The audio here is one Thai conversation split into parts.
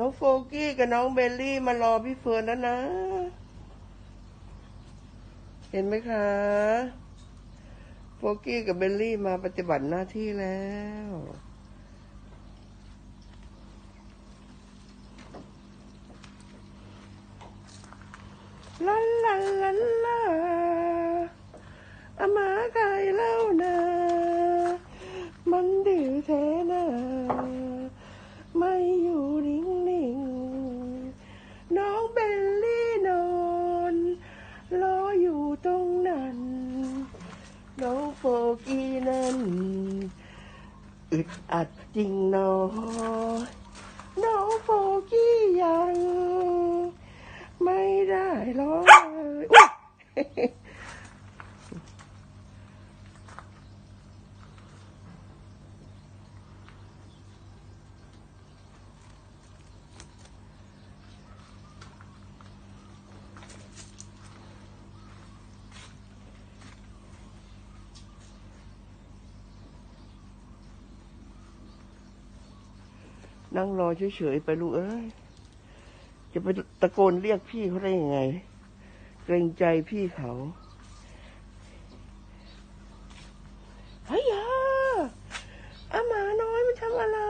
น้องโฟกี้กับน้องเบลลี่มารอพี่เฟิร์นแล้วนะ เห็นไหมคะ โฟกี้กับเบลลี่มาปฏิบัติหน้าที่แล้วลาลาลาลาอามาไก่เล่านา มันดื้อแท้นาไม่อยู่นิ่งนิ่งๆน้องเบลลี่นอนรออยู่ตรงนั้น น้องโฟกี้ นั้นอึดอัดจริงเนอน้องโฟกี้ยัง ไม่ได้ร้องเลยอุ๊ย นั่งรอเฉยๆไปลูกเอ้ยจะไปตะโกนเรียกพี่เขาได้ยังไง เกรงใจพี่เขาเฮ้ยอาอาหมาน้อยมันทำอะไร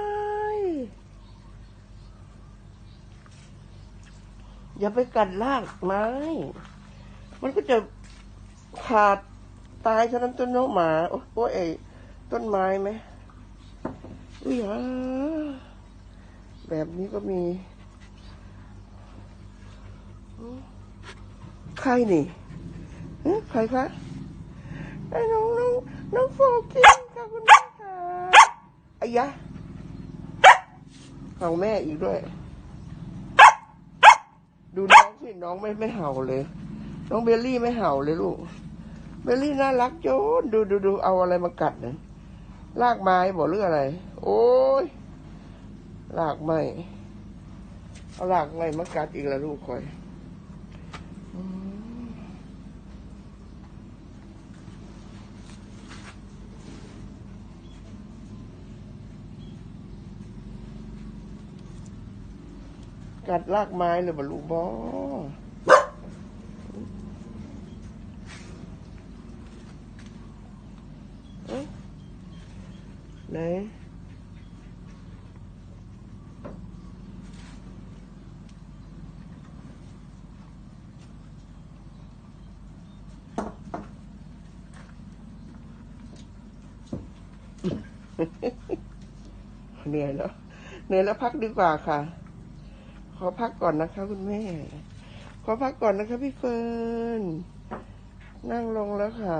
อย่าไปกัดลากไม้ มันก็จะขาดตายฉะนั้นต้นน้องหมา โอ้โหไอ้ต้นไม้ไหมอุ้ยอะ แบบนี้ก็มี ใครนี่ใครคะไอ้น้องน้องน้องโฟกิงค่ะคุณแม่ค่ะไอ้ยะของแม่อีกด้วย ดูน้องสิน้องไม่ไม่เห่าเลย น้องเบลลี่ไม่เห่าเลยลูก เบลลี่น่ารักโจนดูดูดูเอาอะไรมากัดเนะลากไม้บอกเรื่องอะไร โอ้ย ลากไม้เอาลากไม้มากัดอีกแล้วลูกคอยกัดลากไม้เลยบรรลุบอเอ๊ะไหน เหนื่อยแล้วเหนื่อยแล้วพักดีกว่าค่ะ ขอพักก่อนนะคะ คุณแม่ ขอพักก่อนนะคะ พี่เฟิร์นนั่งลงแล้วค่ะ